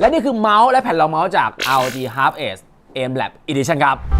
และนี่คือเมาส์และแผ่นรองเมาส์จาก LG Half Edge Aim Lab Edition ครับ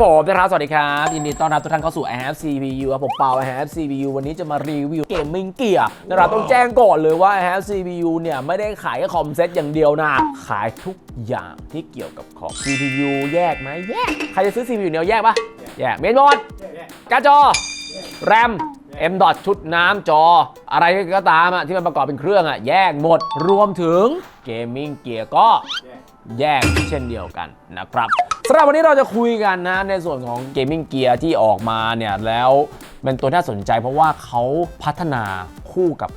ครับผมนะครับสวัสดีครับยินดีต้อนรับทุกท่านเข้าสู่ i have CPU ครับผมเปา i have CPU วันนี้จะมารีวิวเกมมิ่งเกียร์นะครับต้องแจ้งก่อนเลยว่า i have CPU เนี่ยไม่ได้ขายแค่คอมเซ็ตอย่างเดียวนะ ขายทุกอย่างที่เกี่ยวกับคอม CPU แยกไหมแยก ใครจะซื้อ CPU เนี่ยแยกปะแยกเมนบอร์ดการ์ดจอแรม M. ดอทชุดน้ำจอ อะไรก็ตามอะที่มันประกอบเป็นเครื่องอะแยกหมดรวมถึงเกมมิ่งเกียร์ก็แยกเช่นเดียวกันนะครับ สำหรับวันนี้เราจะคุยกันนะในส่วนของเกมมิ่งเกียร์ที่ออกมาเนี่ยแล้วเป็นตัวน่าสนใจเพราะว่าเขาพัฒนาคู่กับ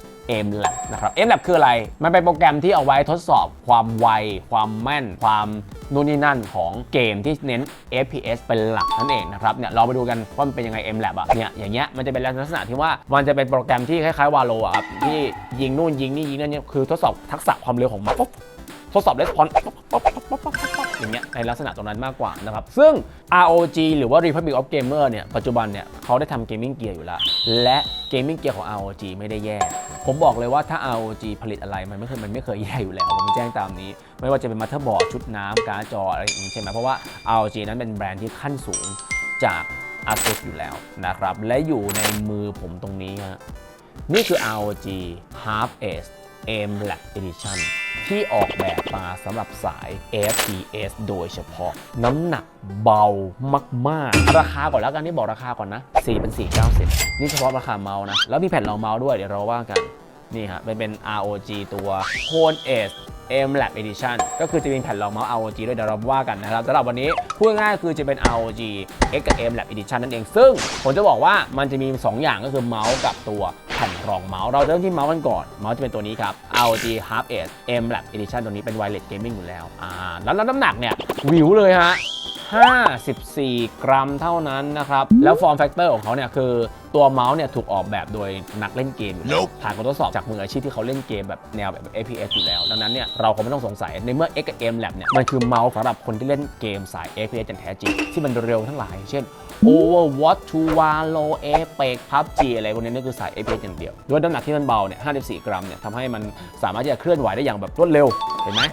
m l a b นะครับ m l a b คืออะไร มันเป็นโปรแกรมที่เอาไว้ทดสอบความไว ความแม่น ความนู่นนี่นั่นของเกมที่เน้น FPS เป็นหลักนั่นเองนะครับเนี่ยเราไปดูกันว่ามันเป็นยังไง m l a b อะเนี่ยอย่างเงี้ยมันจะเป็นลักษณะที่ว่ามันจะเป็นโปรแกรมที่คล้ายๆวาโลอะครับที่ยิงนู่นยิงนี่ยิงนั่นเนี่ยคือทดสอบทักษะความเร็วของมันปุ๊บ ทดสอบ response อย่างเงี้ยในลักษณะตรงนั้นมากกว่านะครับซึ่ง ROG หรือว่า Republic of Gamer เนี่ยปัจจุบันเนี่ยเขาได้ทำเกมมิ่งเกียร์อยู่แล้ว และเกมมิ่งเกียร์ของ ROG ไม่ได้แย่ ผมบอกเลยว่าถ้า ROG ผลิตอะไรมันไม่เคยมันไม่เคยแย่อยู่แล้ว ผมแจ้งตามนี้ ไม่ว่าจะเป็นมั t เ e r b o a r d ชุดน้ำการ์ดจออะไรอย่างนี้ใช่ไหมเพราะว่า ROG นั้นเป็นแบรนด์ที่ขั้นสูงจาก ASUS อยู่แล้วนะครับ และอยู่ในมือผมตรงนี้ฮะนี่คือ ROG Half Ace M Lab Edition ที่ออกแบบมาสำหรับสาย FPS โดยเฉพาะ น้ำหนักเบามากๆ ราคาก่อนแล้วกันนี่บอกราคาก่อนนะ 4 เป็น 490 นี่เฉพาะราคาเมาส์นะ แล้วมีแผ่นรองเมาส์ด้วยเดี๋ยวเราว่ากัน นี่ฮะเป็นเป็น ROG ตัว Cone S M Lab Edition ก็คือจะมีแผ่นรองเมาส์ ROG ด้วยเดี๋ยวเราว่ากันนะครับสำหรับวันนี้พูดง่ายๆคือจะเป็น ROG X กับ M Lab Edition นั่นเอง ซึ่งผมจะบอกว่ามันจะมี 2 อย่างก็คือเมาส์กับตัวแผ่นรองเมาส์ เราเริ่มที่เมาส์กันก่อน เมาส์จะเป็นตัวนี้ครับ ROG Half Ace M Lab Edition ตัวนี้เป็น wireless gaming อยู่แล้วอ่าแล้วน้ำหนักเนี่ยวิวเลยฮะ54 กรัมเท่านั้นนะครับ แล้วฟอร์มแฟกเตอร์ของเขาเนี่ยคือ ตัวเมาส์เนี่ยถูกออกแบบโดยนักเล่นเกมอยู่แล้วผ่านการทดสอบจากมืออาชีพที่เขาเล่นเกมแบบแนวแบบ FPS อยู่แล้ว ดังนั้นเนี่ยเราคงไม่ต้องสงสัยในเมื่อ X กับ M Lab เนี่ยมันคือเมาส์สำหรับคนที่เล่นเกมสาย FPS อย่างแท้จริงที่มันเร็วทั้งหลาย เช่น Overwatch 2 Valo Apex PUBG อะไรพวกนี้นี่คือสาย FPS อย่างเดียว ด้วยน้ำหนักที่มันเบาเนี่ย 54 กรัมเนี่ยทำให้มันสามารถที่จะเคลื่อนไหวได้อย่างแบบรวดเร็ว เห็นไหม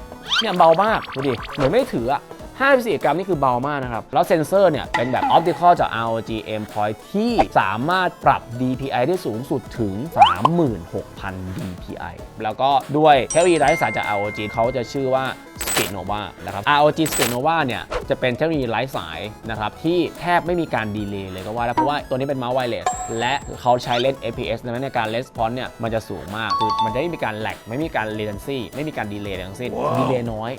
เนี่ยเบามากดูดิ เหมือนไม่ถืออะ 54 กรัมนี่คือเบามากนะครับ แล้วเซนเซอร์เนี่ย เป็นแบบออปติคอลจาก ROG M Point ที่สามารถปรับ DPI ได้สูงสุดถึง 36,000 DPI แล้วก็ด้วยเทคโนโลยีไร้สายจาก ROG เขาจะชื่อว่า Speed Nova นะครับ ROG Speed Nova เนี่ยจะเป็นเทคโนโลยีไร้สายนะครับที่แทบไม่มีการดีเลย์เลยก็ว่าได้เพราะว่าตัวนี้เป็นเมาส์ไวเลสและเขาใช้เล่น FPS ดังนั้นในการ response เนี่ยมันจะสูงมากคือมันจะไม่มีการแลกไม่มีการ latency ไม่มีการดีเลย์ทั้งสิ้นดีเลย์น้อย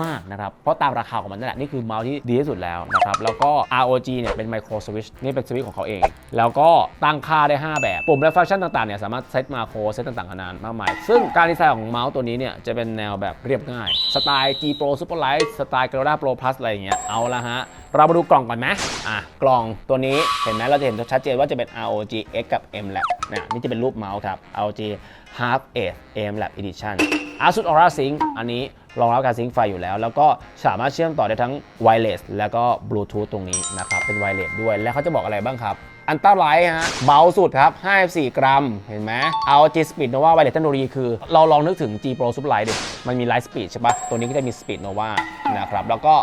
มากๆนะครับเพราะตามราคาของมันนั่นแหละนี่คือเมาส์ที่ดีที่สุดแล้วนะครับแล้วก็ ROG เนี่ยเป็น micro switch นี่เป็นสวิตช์ของเขาเอง แล้วก็ตั้งค่าได้ 5 แบบ ปุ่มและฟังก์ชันต่างๆเนี่ยสามารถเซตมาโครเซตต่างๆนานามากมายซึ่งการดีไซน์ของเมาส์ตัวนี้เนี่ยจะเป็นแนวแบบเรียบง่ายสไตล์ G Pro Superlight สไตล์ Gorilla Pro Plus อะไรอย่างเงี้ยเอาละฮะ เรามาดูกล่องก่อนไหมอะ กล่องตัวนี้เห็นไหมเราจะเห็นชัดเจนว่าจะเป็น ROG X กับ M Lab นะนี่จะเป็นรูปเมาส์ครับ ROG Half Ace M Lab Edition ASUS Aura Sync อันนี้รองรับการซิงค์ไฟอยู่แล้ว แล้วก็สามารถเชื่อมต่อได้ทั้ง Wireless แล้วก็ Bluetooth ตรงนี้นะครับ เป็น Wireless ด้วย และเขาจะบอกอะไรบ้างครับ อันต้าไลท์ฮะเบาสุดครับ 54 กรัม เห็นไหมเอา G Speed Nova Wireless เทคโนโลยีคือ เราลองนึกถึง G Pro Super Light ดิ มันมี Light Speed ใช่ปะตัวนี้ก็จะมี Speed Nova นะครับ แล้วก็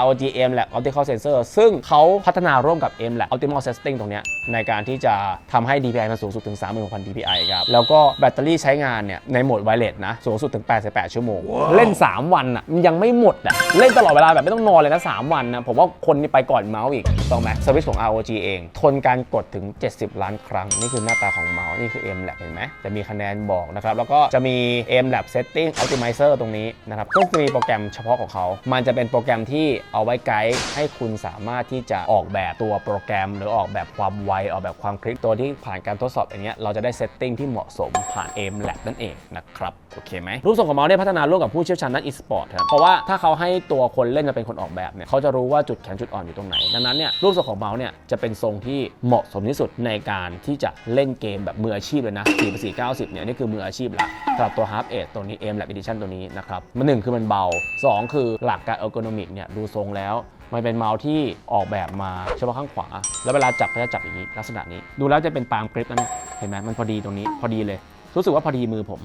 ROG M Lab Optical Sensor ซึ่งเขาพัฒนาร่วมกับ M Lab Optimal Setting ตรงเนี้ยในการที่จะทำให้ DPI มันสูงสุดถึง 36,000 DPI ครับ แล้วก็แบตเตอรี่ใช้งานเนี่ยในโหมด Wireless นะสูงสุดถึง 88 ชั่วโมง เล่น 3 วันอะมันยังไม่หมดอะเล่นตลอดเวลาแบบไม่ต้องนอนเลยนะ3วันนะผมว่าคนนี่ไปก่อนเมาส์อีกถูกต้องไหมสวิตช์ของ ROG เองทนการกดถึง 70 ล้านครั้ง นี่คือหน้าตาของเมาส์นี่คือ M Lab เห็นไหมจะมีคะแนนบอกนะครับ แล้วก็จะมี M Lab Setting Optimizer ตรงนี้นะครับก็จะมีโปรแกรมเฉพาะของเขา มันจะเป็นโปรแกรมที่เอาไว้ไกด์ให้คุณสามารถที่จะออกแบบตัวโปรแกรม หรือออกแบบความไวออกแบบความคลิกตัวที่ผ่านการทดสอบอันเนี้ยเราจะได้เซตติ้งที่เหมาะสมผ่าน M Lab นั่นเองนะครับโอเคไหมรูปทรงของเมาส์เนี่ยพัฒนาร่วมกับผู้เชี่ยวชาญด้าน e-sport ครับเพราะว่าถ้าเขาให้ตัวคนเล่นมาเป็นคนออกแบบเนี่ยเขาจะรู้ว่าจุดแข็งจุดอ่อนอยู่ตรงไหนดังนั้นเนี่ยรูปทรงของเมาส์เนี่ยจะเป็นทรงที่เหมาะสมที่สุดในการที่จะเล่นเกมแบบมืออาชีพเลยนะ4 4 90เนี่ยนี่คือมืออาชีพละสำหรับตัว Half 8ตัวนี้ M Lab Edition ตัวนี้นะครับมันหนึ่งคือมันเบา 2 คือหลักการ ergonomic เนี่ยดูทรงแล้วมันเป็นเมาส์ที่ออกแบบมาเฉพาะข้างขวา แล้วเวลาจับก็จะจับอย่างนี้ลักษณะนี้ ดูแล้วจะเป็นปาล์มกริปนะเนี่ยเห็นไหมมันพอดีตรงนี้พอดีเลย รู้สึกว่าพอดีมือผม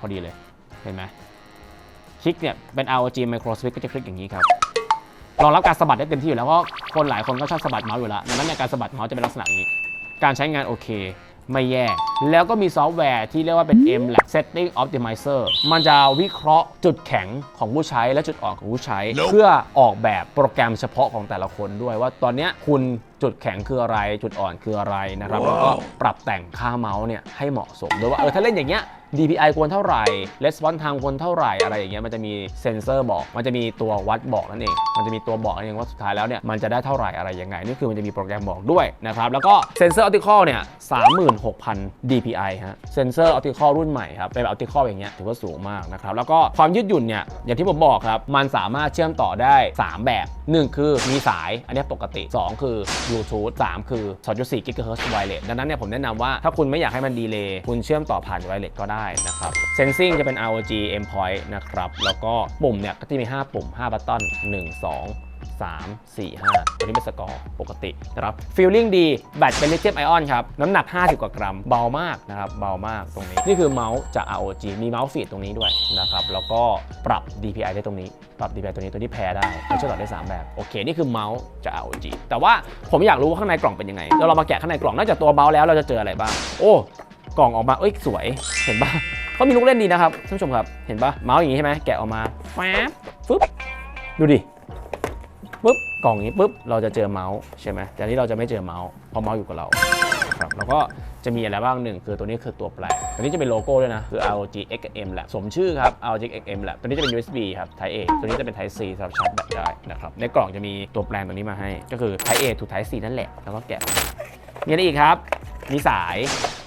พอดีเลยเห็นไหมคลิกเนี่ยเป็น ROG Micro Switch ก็จะคลิกอย่างนี้ครับ รองรับการสะบัดได้เต็มที่อยู่แล้วเพราะคนหลายคนก็ชอบสะบัดเมาส์อยู่แล้วดังนั้นในยการสะบัดเมาส์จะเป็นลักษณะนี้ การใช้งานโอเค ไม่แย่ แล้วก็มีซอฟต์แวร์ที่เรียกว่าเป็น M Lab Setting Optimizer มันจะวิเคราะห์จุดแข็งของผู้ใช้และจุดอ่อนของผู้ใช้ เพื่อออกแบบโปรแกรมเฉพาะของแต่ละคนด้วยว่าตอนเนี้ยคุณจุดแข็งคืออะไร จุดอ่อนคืออะไรนะครับแล้วก็ปรับแต่งค่าเมาส์เนี่ยให้เหมาะสมโดยว่าเออถ้าเล่นอย่างเงี้ย DPI ควรเท่าไหร่ Response Time ควรเท่าไหร่อะไรอย่างเงี้ยมันจะมีเซ็นเซอร์บอก มันจะมีตัววัดบอกนั่นเอง มันจะมีตัวบอกนั่นเองว่าสุดท้ายแล้วเนี่ยมันจะได้เท่าไหร่อะไรยังไง นี่คือมันจะมีโปรแกรมบอกด้วยนะครับ แล้วก็เซ็นเซอร์ออปติคอลเนี่ย36,000 DPI ฮะเซ็นเซอร์ออปติคอลรุ่นใหม่ครับเป็นแบบออปติคอลอย่างเงี้ยถือว่าสูงมากนะครับแล้วก็ความยืดหยุ่นเนี่ยอย่างที่ผมบอกครับมันสามารถเชื่อมต่อได้ 3 แบบ 1 คือมีสายอันนี้ปกติ 2 คือ Bluetooth 3คือ2.4 GHz Wireless ดังนั้นเนี่ยผมแนะนำว่าถ้าคุณไม่อยากให้มันดีเลย์คุณเชื่อมต่อผ่าน Wireless ก็ได้นะครับ Sensing จะเป็น ROG Endpoint นะครับ แล้วก็ปุ่มเนี่ยก็จะมี 5 ปุ่ม 5 บัตตอน1 2 3 4 5 ตัวนี้เป็นสกอร์ปกตินะครับ Feeling ดีแบตเป็นลิเธียมไอออนครับ น้ำหนัก 50 กว่ากรัม เบามากนะครับ เบามากตรงนี้ นี่คือเมาส์จาก ROG มีเมาส์ฟีดตรงนี้ด้วยนะครับ แล้วก็ปรับ DPI ได้ตรงนี้ ปรับ DPI ตัวนี้ตัวที่แพ้ได้มันช่วยต่อได้ 3 แบบ โอเค นี่คือเมาส์จาก ROG แต่ว่าผมอยากรู้ว่าข้างในกล่องเป็นยังไงเดี๋ยวเรามาแกะข้างในกล่องนอกจากตัวเมาส์แล้วเราจะเจออะไรบ้าง โอ้ กล่องออกมาเอ้ยสวยเห็นปะเขามีลูกเล่นดีนะครับท่านผู้ชมครับเห็นปะเมาส์อย่างนี้ใช่ไหมแกะออกมาแฟบฟึบดูดิปุ๊บกล่องนี้ปุ๊บเราจะเจอเมาส์ใช่ไหมแต่นี้เราจะไม่เจอเมาส์เพราะเมาส์อยู่กับเราครับแล้วก็จะมีอะไรบ้างหนึ่งคือตัวนี้คือตัวแปลตัวนี้จะเป็นโลโก้ด้วยนะ คือ ROG XM Lab สมชื่อครับ ROG XM Lab ตัวนี้จะเป็น USB ครับ Type A ตัวนี้จะเป็น Type C สำหรับชาร์จแบตได้นะครับ ในกล่องจะมีตัวแปลงตัวนี้มาให้ ก็คือ Type A to Type C นั่นแหละ แล้วก็แกะมีอะไรอีกครับ มีสาย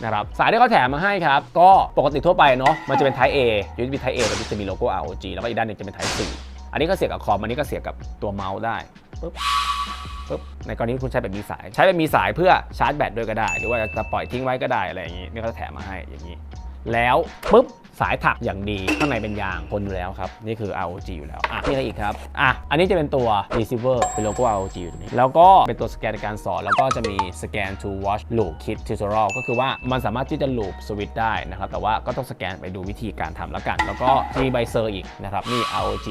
นะครับสายที่เขาแถมมาให้ครับ ก็ปกติทั่วไปเนาะมันจะเป็น Type A USB Type A ตัวนี้จะมีโลโก้ ROG แล้วก็อีกด้านหนึ่งจะเป็น Type C อันนี้ก็เสียบกับคอมอันนี้ก็เสียบกับตัวเมาส์ได้ปึ๊บปึ๊บในกรณีที่คุณใช้แบบมีสาย ใช้แบบมีสายเพื่อชาร์จแบตด้วยก็ได้ หรือว่าจะปล่อยทิ้งไว้ก็ได้อะไรอย่างนี้นี่ก็แถมมาให้อย่างนี้ แล้วปุ๊บสายถักอย่างดีข้างในเป็นยางทนอยู่แล้วครับ นี่คือ ROG อยู่แล้วอะนี่อะไรอีกครับอะอันนี้จะเป็นตัว receiver เป็นโลโก้ ROG อยู่ตรงนี้ แล้วก็เป็นตัวสแกนในการสอน แล้วก็จะมี scan to watch loop kit tutorial ก็คือว่ามันสามารถที่จะ loop switch ได้นะครับ แต่ว่าก็ต้องสแกนไปดูวิธีการทำแล้วกัน แล้วก็มีใบเซอร์อีกนะครับนี่ ROG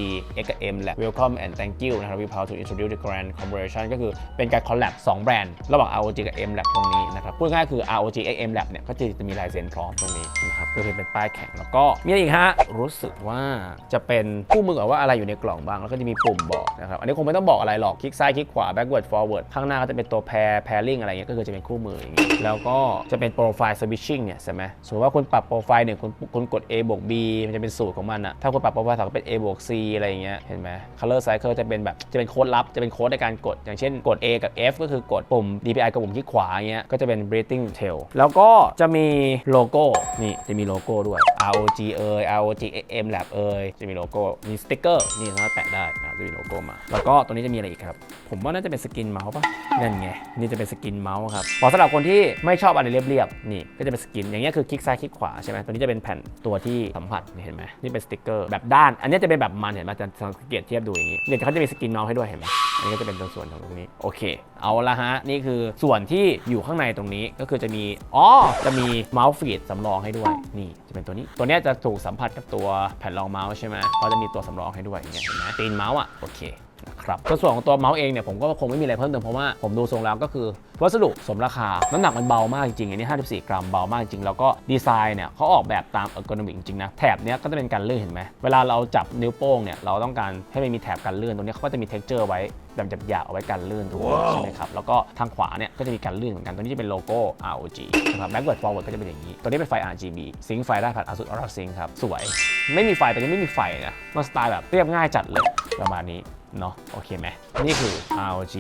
XM Lab welcome and thank you นะครับ we proud to introduce the grand collaboration ก็คือเป็นการ collab 2 แบรนด์ ระหว่าง ROG กับ M Lab ตรงนี้นะครับพูดง่ายคือ ROG XM Lab เนี่ยก็จะมีลายเซ็นพร้อมตรงนี้นะครับก็คือเป็นป้ายแข็งแล้วก็มีอะไรอีกฮะ รู้สึกว่าจะเป็นคู่มือว่าอะไรอยู่ในกล่องบ้าง แล้วก็จะมีปุ่มบอกนะครับอันนี้คงไม่ต้องบอกอะไรหรอกคลิกซ้ายคลิกขวา backward forward ข้างหน้าก็จะเป็นตัว pair pairing อะไรเงี้ยก็คือจะเป็นคู่มืออย่างนี้ยแล้วก็จะเป็น profile switching เนี่ยใช่ไหมสมมติว่าคุณปรับโปรไฟล์หนึ่งคุณคุณกด A บวก B มันจะเป็นสูตรของมันอะถ้าคุณปรับโปรไฟล์สองก็เป็น A บวก C อะไรอย่างเงี้ยเห็นไหม color cycle จะเป็นแบบจะเป็นโค้ดลับจะเป็นโค้ดในการกด อย่างเช่นกด A กับ F ก็คือกดปุ่ม DPI กับปุ่มคลิกขวาอย่างเงี้ยก็จะเป็น breathing tail แล้วก็จะมีโลโก้นี่จะมีโลโก้ด้วย ROG เอย ROG M Lab เอยจะมีโลโก้ มีสติ๊กเกอร์ นี่สามารถแปะได้นะจะมีโลโก้มา แล้วก็ตัวนี้จะมีอะไรอีกครับ ผมว่าน่าจะเป็นสกินเมาส์ป่ะ นั่นไง นี่จะเป็นสกินเมาส์ครับเหมาะสำหรับคนที่ไม่ชอบอะไรเรียบๆ นี่ก็จะเป็นสกิน อย่างเงี้ยคือคลิกซ้ายคลิกขวาใช่ไหมตัวนี้จะเป็นแผ่นตัวที่สัมผัสเห็นไหมนี่เป็นสติ๊กเกอร์แบบด้าน อันนี้จะเป็นแบบมันเห็นไหมจะสังเกตเทียบดูอย่างงี้เนี่ยเขาจะมีสกินเมาส์ให้ด้วยเห็นไหมอันนี้ก็จะเป็นตัวส่วนของตรงนี้โอเค เอาละฮะนี่คือส่วนที่อยู่ข้างในตรงนี้ก็คือจะมีอ๋อจะมีเมาส์ฟีดสำรองให้ด้วยนี่จะเป็นตัวนี้ ตัวนี้จะถูกสัมผัสกับตัวแผ่นรองเมาส์ใช่ไหมก็จะมีตัวสำรองให้ด้วยอย่างเงี้ยเห็นไหมตีนเมาส์อะโอเค นะครับส่วนของตัวเมาส์เองเนี่ยผมก็คงไม่มีอะไรเพิ่มเติมเพราะว่าผมดูทรงแล้วก็คือ วัสดุสมราคา น้ำหนักมันเบามากจริงๆอันนี้ 54 กรัมเบามากจริง แล้วก็ดีไซน์เนี่ยเขาออกแบบตามเออร์โกนอมิกจริงนะแถบเนี้ยก็จะเป็นการเลื่อนเห็นไหมเวลาเราจับนิ้วโป้งเนี่ยเราต้องการให้มันมีแถบกันเลื่อนตรงนี้เขาก็จะมีเท็กเจอร์ไว้แบบหยาบๆเอาไว้กันเลื่อนตรงนี้ใช่ไหมครับ แล้วก็ทางขวาเนี่ยก็จะมีการเลื่อนเหมือนกัน ตัวนี้จะเป็นโลโก้ ROG นะครับ backward forward ก็จะเป็นอย่างนี้ ตัวนี้เป็นไฟ RGB ซิงค์ไฟได้ผ่าน ASUS Aura Sync ครับ สวย ไม่มีไฟแต่นี้ไม่มีไฟนะ มันสไตล์แบบเรียบง่ายจัดเลยประมาณนี้ เนาะโอเคไหมนี่คือ ROG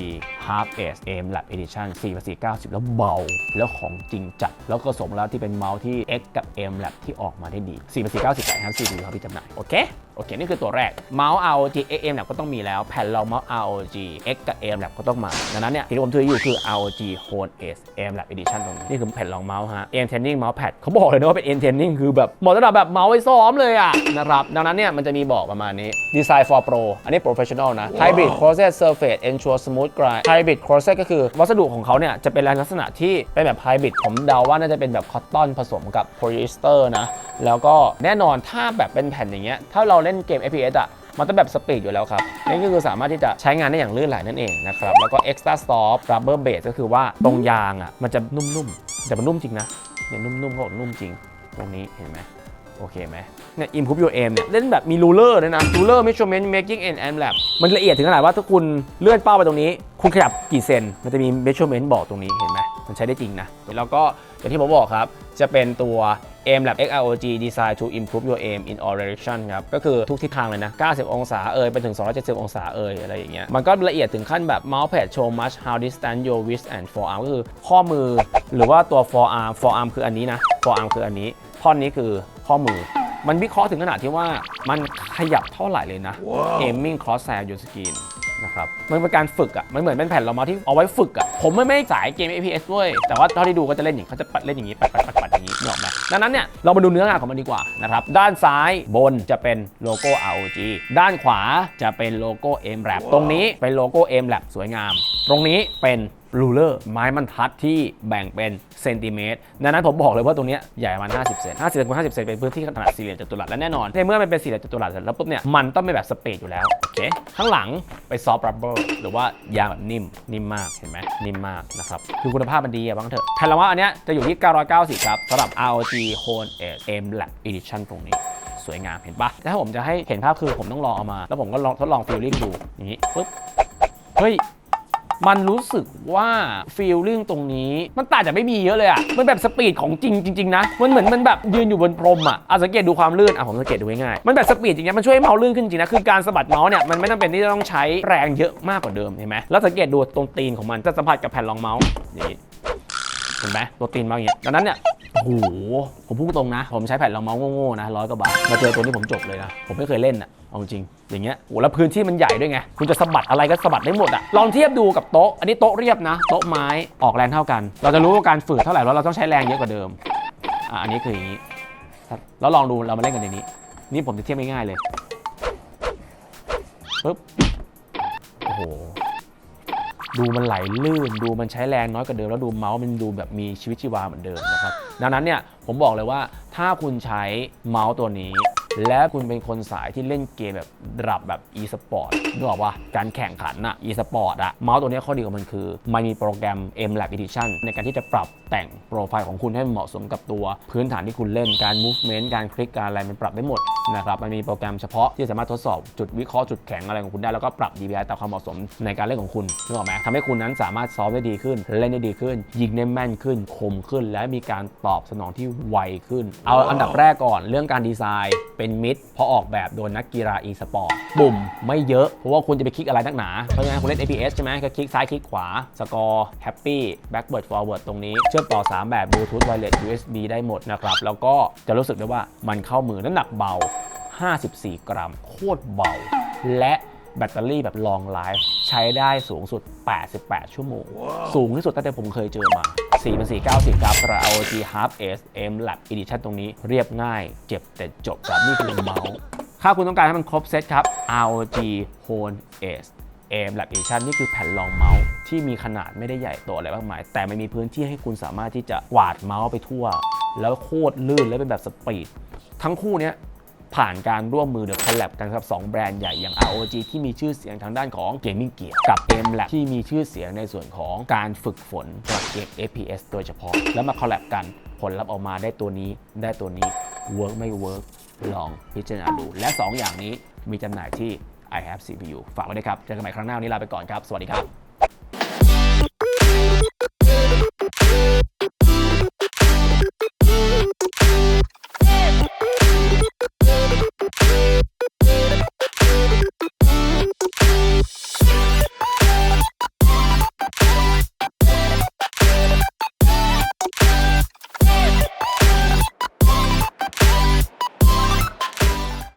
Half Ace Aim Lab Edition 4 4 90 แล้วเบา แล้วของจริงจัด แล้วก็สมแล้วที่เป็นเมาส์ที่ X กับ Aim Lab ที่ออกมาได้ดี 4 4 90แต่ครับ CPU ครับพี่จำหน่ายโอเค โอเค นี่คือตัวแรก เมาส์ ROG X Aim Lab ก็ต้องมีแล้ว แผ่นรองเมาส์ ROG X กับ Aim Lab ก็ต้องมา ดังนั้นเนี่ยที่ผมถืออยู่คือ ROG Hone Ace Aim Lab Edition ตรงนี้ นี่คือแผ่นรองเมาส์ฮะ Aim Training Mouse Pad เขาบอกเลยนะว่าเป็น Aim Training คือแบบเหมาะสำหรับแบบเมาส์ไว้ซ้อมเลยอะนะครับ ดังนั้นเนี่ยมันจะมีบอกประมาณนี้ Design for Pro อันนี้ Professional นะ Hybrid Crossed Surface Ensure Smooth Grind Hybrid Crossed ก็คือวัสดุของเขาเนี่ยจะเป็นลักษณะที่เป็นแบบ Hybrid ผมเดาว่าน่าจะเป็นแบบคอตตอนผสมกับโพลีเอสเตอร์นะ แล้วก็แน่นอนถ้าแบบเป็นแผ่นอย่างเงี้ย ถ้าเราเล่นเกม FPS อะมันต้องแบบสปีดอยู่แล้วครับ นี่ก็คือสามารถที่จะใช้งานได้อย่างลื่นไหลนั่นเองนะครับ แล้วก็ extra soft rubber base ก็คือว่าตรงยางอะมันจะนุ่มๆแต่มันนุ่มจริงนะเนี่ยนุ่มๆเขาบอกนุ่มจริง ตรงนี้เห็นไหม โอเคไหมเนี่ย improve your aim เนี่ย เล่นแบบมี ruler ด้วยนะ ruler measurement making and aim lab มันละเอียดถึงขนาดว่าถ้าคุณเลื่อนเป้าไปตรงนี้ คุณขยับกี่เซน มันจะมี measurement บอกตรงนี้เห็นไหมมันใช้ได้จริงนะ แล้วก็อย่างที่ผมบอกครับ จะเป็นตัว aim lab XROG design to improve your aim in all direction ครับ ก็คือทุกทิศทางเลยนะ 90 องศาเอ่ยไปถึง 270 องศาเอ่ยอะไรอย่างเงี้ย มันก็ละเอียดถึงขั้นแบบ mouse pad show much how distance your wrist and forearm ก็คือข้อมือหรือว่าตัว forearm forearm คืออันนี้นะ forearm คืออันนี้ท่อนนี้คือ ข้อมือ มันวิเคราะห์ถึงขนาดที่ว่ามันขยับเท่าไหร่เลยนะ aiming crosshair your screen นะครับมันเป็นการฝึกอะ่ะมันเหมือนเป็นแผ่นรองเมาส์ที่เอาไว้ฝึกอะ่ะผมไม่ไม่สายเกม APS ด้วย แต่ว่าเท่าที่ดูก็จะเล่นอย่างเขาจะปัดเล่นอย่างนี้ปัดปัดปัดปัดอย่างนี้นึกออกไหมดังนั้นเนี่ยเรามาดูเนื้องานของมันดีกว่านะครับด้านซ้ายบนจะเป็นโลโก้ ROG ด้านขวาจะเป็นโลโก้ M Lab ตรงนี้เป็นโลโก้ M Lab สวยงาม ตรงนี้เป็น รูเลอร์ไม้บรรทัดที่แบ่งเป็นเซนติเมตรดังนั้นผมบอกเลยว่าตรงนี้ใหญ่ประมาณ 50 เซน50เซนคูณ50 เซนเป็นพื้นที่ขนาดสี่เหลี่ยมจัตุรัสและแน่นอนในเมื่อมันเป็นสี่เหลี่ยมจัตุรัสเสร็จแล้วปุ๊บเนี่ยมันต้องเป็นแบบสเปซอยู่แล้วโอเคข้างหลังไปซอฟต์รับเบอร์หรือว่ายางแบบนิ่มนิ่มมากเห็นไหมนิ่มมากนะครับคือคุณภาพมันดีอะบ้างเถอะแผ่นรองเมาอันเนี้ยจะอยู่ที่ 990 ครับสำหรับ ROG Hone Edge M Lab Edition ตรงนี้สวยงามเห็นปะถ้าผมจะให้เห็นภาพคือผมต้องลองเอามา แล้วผมก็ลองทดลองฟีลลิ่งดูอย่างนี้ปุ๊บเฮ้ย มันรู้สึกว่าฟีลลิ่งตรงนี้ มันต่างจากไม่มีเยอะเลยอะมันแบบสปีดของจริงจริงๆนะ มันเหมือนมันแบบยืนอยู่บนพรมอะอะสังเกตดูความลื่นอะผมสังเกตดูง่ายๆมันแบบสปีดจริงๆมันช่วยให้เมาส์ลื่นขึ้นจริงนะคือการสะบัดเมาส์เนี่ยมันไม่จำเป็นที่จะต้องใช้แรงเยอะมากกว่าเดิมเห็นไหมแล้วสังเกตดูตรงตีนของมันจะสัมผัสกับแผ่นรองเมาส์นี้เห็นไหมตัวตีนมาอย่างเงี้ยดังนั้นเนี่ยโอ้โห ผมพูดตรงนะ ผมใช้แผ่นรองเมาส์โง่ๆนะร้อยกว่าบาท มาเจอตัวนี้ผมจบเลยนะ ผมไม่เคยเล่นอะ เอาจริง อย่างเงี้ยโอ้แล้วพื้นที่มันใหญ่ด้วยไง คุณจะสะบัดอะไรก็สะบัดได้หมดอะลองเทียบดูกับโต๊ะ อันนี้โต๊ะเรียบนะ โต๊ะไม้ ออกแรงเท่ากัน เราจะรู้ว่าการฝืดเท่าไหร่แล้วเราต้องใช้แรงเยอะกว่าเดิม อะ อันนี้คืออย่างนี้ แล้วลองดู เรามาเล่นกันในนี้ นี่ผมจะเทียบง่ายๆเลย ปึ๊บ โอ้โห ดูมันไหลลื่น ดูมันใช้แรงน้อยกว่าเดิม แล้วดูเมาส์มันดูแบบมีชีวิตชีวาเหมือนเดิมนะครับ ดังนั้นเนี่ย ผมบอกเลยว่า ถ้าคุณใช้เมาส์ตัวนี้ และคุณเป็นคนสายที่เล่นเกมแบบระดับแบบ e-sport นึกออกว่าการแข่งขันอะ e-sport อะเมาส์ตัวนี้ข้อดีของมันคือ มันมีโปรแกรม M Lab Edition ในการที่จะปรับแต่งโปรไฟล์ของคุณให้เหมาะสมกับตัว พื้นฐานที่คุณเล่นการ movement การคลิกการอะไรมันปรับได้หมดนะครับมันมีโปรแกรมเฉพาะที่สามารถทดสอบจุดวิเคราะห์จุดแข็งอะไรของคุณได้แล้วก็ปรับ DPI ตามความเหมาะสมในการเล่นของคุณนึกออกไหมทำให้คุณนั้นสามารถซ้อมได้ดีขึ้น เล่นได้ดีขึ้น ยิงได้แม่นขึ้นคมขึ้น และมีการตอบสนองที่ไวขึ้น เอาอันดับแรกก่อนเรื่องการดีไซน์เป็นมิดเพราะออกแบบโดยนักกีฬา e-sport ปุ่มไม่เยอะ เพราะว่าคุณจะไปคลิกอะไรนักหนา เพราะฉะนั้นคุณเล่น APS ใช่ไหมก็คลิกซ้ายคลิกขวาสกอร์แฮปปี้แบ็กเบิร์ดฟอร์เวิร์ดตรงนี้ เชื่อมต่อ 3 แบบบลูทูธไวเลส USB ได้หมดนะครับ แล้วก็จะรู้สึกได้ว่ามันเข้ามือน้ำหนักเบา 54 กรัม โคตรเบา และแบตเตอรี่แบบลองไลฟ์ ใช้ได้สูงสุด 88 ชั่วโมง สูงที่สุดตั้งแต่ผมเคยเจอมา 4 4 9 0ครับระ ROG Half S M Lab Edition ตรงนี้เรียบง่าย เจ็บแต่จบครับนี่คือเมาส์ถ้าคุณต้องการให้มันครบเซตครับ ROG Hone Ace AM Lab Edition นี่คือแผ่นรองเมาส์ที่มีขนาดไม่ได้ใหญ่โตอะไรมากมาย แต่มันมีพื้นที่ให้คุณสามารถที่จะกวาดเมาส์ไปทั่ว แล้วโคตรลื่นและเป็นแบบสปีดทั้งคู่เนี้ย ผ่านการร่วมมือหรือคอลแลบกันกับ2แบรนด์ใหญ่อย่าง ROG ที่มีชื่อเสียงทางด้านของเกมมิ่งเกียร์กับ m l a b ที่มีชื่อเสียงในส่วนของการฝึกฝนสำหรับเกม FPS โดยเฉพาะ แล้วมาคอลแลบกันผลลัพธ์ออกมาได้ตัวนี้ได้ตัวนี้เวิร์กไม่เวิร์กลองพิจารณาดู และ 2 อย่างนี้มีจำหน่ายที่ i have CPU ฝากไว้ด้วยครับ เจอกันใหม่ครั้งหน้าวันนี้ลาไปก่อนครับ สวัสดีครับ